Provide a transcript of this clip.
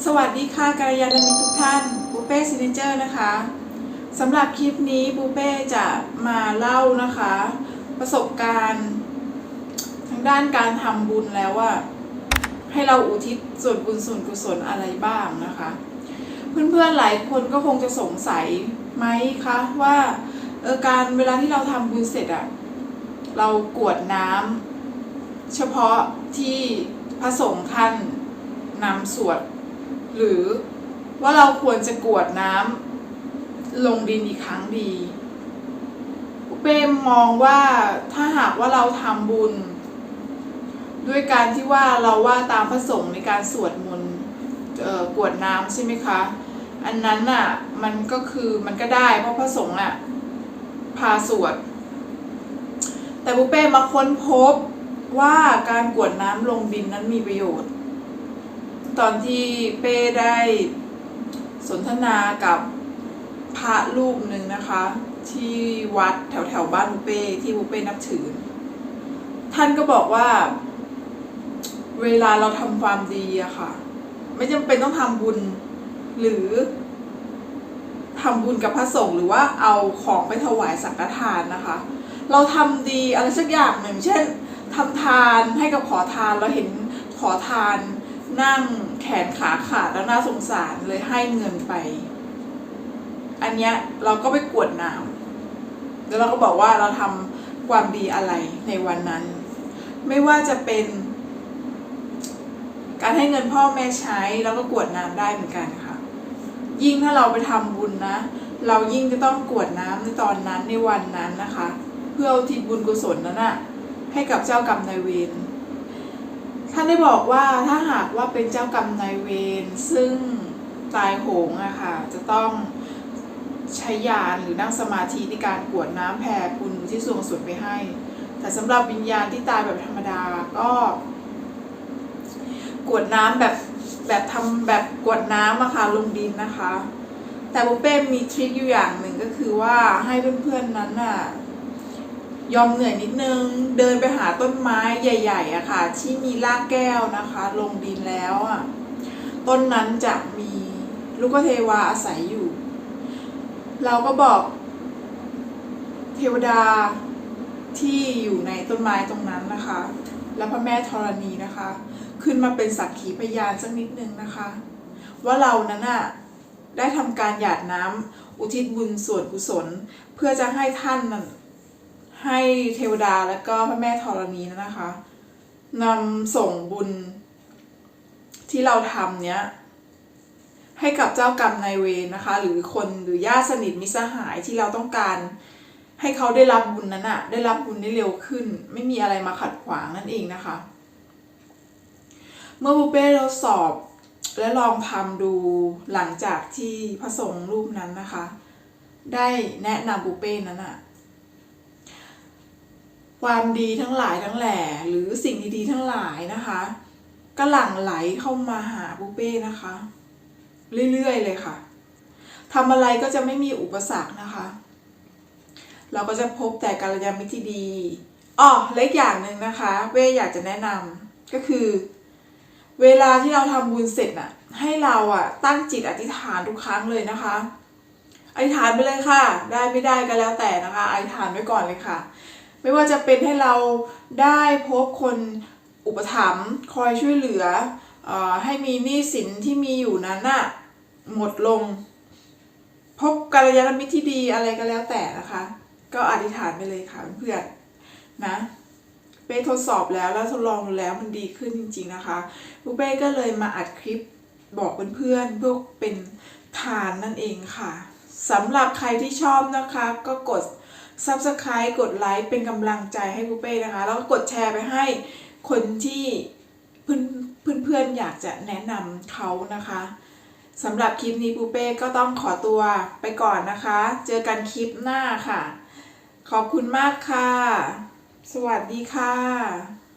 สวัสดีค่ะกัลยาณมิตรทุกท่านบูเป้ซิเนเจอร์นะคะสำหรับคลิปนี้บูเป้จะมาเล่านะคะ ประสบการณ์ทางด้านการทำบุญแล้วว่า ให้เราอุทิศส่วนบุญส่วนกุศลอะไรบ้างนะคะ เพื่อนๆหลายคนก็คงจะสงสัยไหมคะว่าเออการเวลาที่เราทำบุญเสร็จอะเรากวดน้ำเฉพาะที่พระสงฆ์ท่านนำสวด หรือว่าเราควรจะกวดน้ำลงดินอีกครั้งดีเป้มองว่าถ้าหากว่าเราทำบุญ ด้วยการที่ว่าเราว่าตามพระสงฆ์ในการสวดมนต์กวดน้ำใช่ไหมคะ อันนั้นน่ะมันก็คือมันก็ได้เพราะพระสงฆ์อะพาสวด แต่บุเป้มาค้นพบว่าการกวดน้ำลงดินนั้นมีประโยชน์ ตอนที่เป้ได้สนทนากับพระรูปหนึ่งนะคะ ที่วัดแถวแถวบ้านบุเป้ที่บุเป้นับถือ ท่านก็บอกว่า เวลาเราทำความดีอะค่ะ ไม่จำเป็นต้องทำบุญหรือทำบุญกับพระสงฆ์หรือว่าเอาของไปถวายสังฆทานนะคะ เราทำดีอะไรสักอย่างหนึ่งเช่นทำทานให้กับขอทานเราเห็นขอทาน นั่งแขนขาขาดแล้วน่าสงสารเลยให้เงินไป อันเนี้ยเราก็ไปกวดน้ำแล้วเราก็บอกว่าเราทำความดีอะไรในวันนั้น ไม่ว่าจะเป็น การให้เงินพ่อแม่ใช้แล้วก็กวดน้ำได้เหมือนกันค่ะ ยิ่งถ้าเราไปทำบุญนะ เรายิ่งจะต้องกวดน้ำในตอนนั้นในวันนั้นนะคะ เพื่ออุทิบุญกุศลนั้นนะให้กับเจ้ากรรมนายเวร ท่านได้บอกว่าถ้าหากว่าเป็นเจ้ากรรมนายเวรซึ่งตายโหงอะค่ะจะต้องใช้ยานหรือนั่งสมาธิในการกวดน้ำแผ่บุญที่ส่วนสุดไปให้ แต่สำหรับวิญญาณที่ตายแบบธรรมดาก็กวดน้ำแบบแบบทำแบบกวดน้ำอะค่ะลงดินนะคะ แต่บุเป้มีทริคอยู่อย่างหนึ่งก็คือว่าให้เพื่อนๆนั้นน่ะ ยอมเหนื่อยนิดนึง เดินไปหาต้นไม้ใหญ่ๆอะค่ะ ที่มีรากแก้วนะคะ ลงดินแล้วอะต้นนั้นจะมีลูกเทวาอาศัยอยู่ เราก็บอกเทวดาที่อยู่ในต้นไม้ตรงนั้นนะคะ และพระแม่ธรณีนะคะ ขึ้นมาเป็นสักขีพยานสักนิดนึงนะคะ ว่าเรานั้นน่ะได้ทำการหยาดน้ำอุทิศบุญส่วนกุศล เพื่อจะให้ท่านนั้น ให้เทวดาและก็พระแม่ธรณีนั้นนะคะนำส่งบุญที่เราทำเนี้ยให้กับเจ้ากรรมนายเวรนะคะ หรือคนหรือญาติสนิทมิสหายที่เราต้องการให้เขาได้รับบุญนั้นอะได้รับบุญได้เร็วขึ้น ไม่มีอะไรมาขัดขวางนั่นเองนะคะ เมื่อบุเป้เราสอบและลองทำดูหลังจากที่พระสงฆ์รูปนั้นนะคะ ได้แนะนำบุเป้นั้นอะ ความดีทั้งหลายทั้งแหล่หรือสิ่งดีๆทั้งหลายนะคะก็หลั่งไหลเข้ามาหาปูเป้นะคะ เรื่อยๆเลยค่ะทำอะไรก็จะไม่มีอุปสรรคนะคะ เราก็จะพบแต่กัลยาณมิตรที่ดีอ๋อเล็กอย่างหนึ่งนะคะ เป้อยากจะแนะนำก็คือ เวลาที่เราทำบุญเสร็จน่ะ ให้เราอะตั้งจิตอธิษฐานทุกครั้งเลยนะคะอธิษฐานไปเลยค่ะ ได้ไม่ได้ก็แล้วแต่นะคะอธิษฐานไว้ก่อนเลยค่ะ ไม่ว่าจะเป็นให้เราได้พบคนอุปถัมภ์คอยช่วยเหลืออให้มีหนี้สินที่มีอยู่นั้นน่ะหมดลง พบกัลยาณมิตรที่ดีอะไรก็แล้วแต่นะคะ ก็อธิษฐานไปเลยค่ะเพื่อนๆนะเป้ทดสอบแล้วแล้วทดลองดูแล้วมันดีขึ้นจริง ๆนะคะลูกเป้ก็เลยมาอัดคลิปบอกเพื่อนๆเพื่อเป็นทานนั่นเองค่ะสำหรับใครที่ชอบนะคะก็กด ซับสไคร b e กดไลค์เป็นกำลังใจให้ปูเป้นะคะ แล้วก็กดแชร์ไปให้คนที่เพื่อนเพื่อนอยากจะแนะนำเขานะคะสำหรับคลิปนี้ปูเป้ก็ต้องขอตัวไปก่อนนะคะ เจอกันคลิปหน้าค่ะ ขอบคุณมากค่ะ สวัสดีค่ะ